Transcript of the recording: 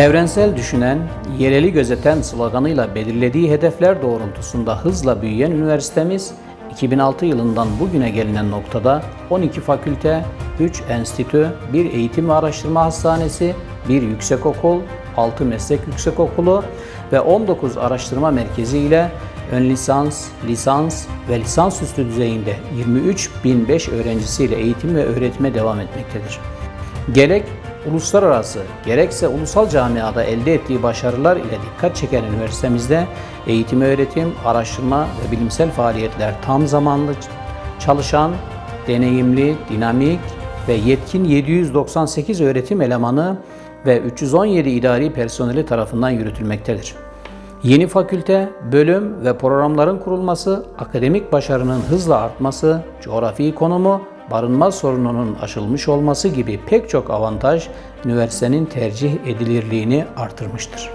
Evrensel düşünen, yereli gözeten sloganıyla belirlediği hedefler doğrultusunda hızla büyüyen üniversitemiz, 2006 yılından bugüne gelinen noktada 12 fakülte, 3 enstitü, 1 eğitim ve araştırma hastanesi, 1 yüksekokul, 6 meslek yüksekokulu ve 19 araştırma merkezi ile ön lisans, lisans ve lisansüstü düzeyinde 23.005 öğrencisiyle eğitim ve öğretime devam etmektedir. Gerek uluslararası gerekse ulusal camiada elde ettiği başarılar ile dikkat çeken üniversitemizde eğitim öğretim, araştırma ve bilimsel faaliyetler tam zamanlı çalışan, deneyimli, dinamik ve yetkin 798 öğretim elemanı ve 317 idari personeli tarafından yürütülmektedir. Yeni fakülte, bölüm ve programların kurulması, akademik başarının hızla artması, coğrafi konumu, barınma sorununun aşılmış olması gibi pek çok avantaj üniversitenin tercih edilirliğini artırmıştır.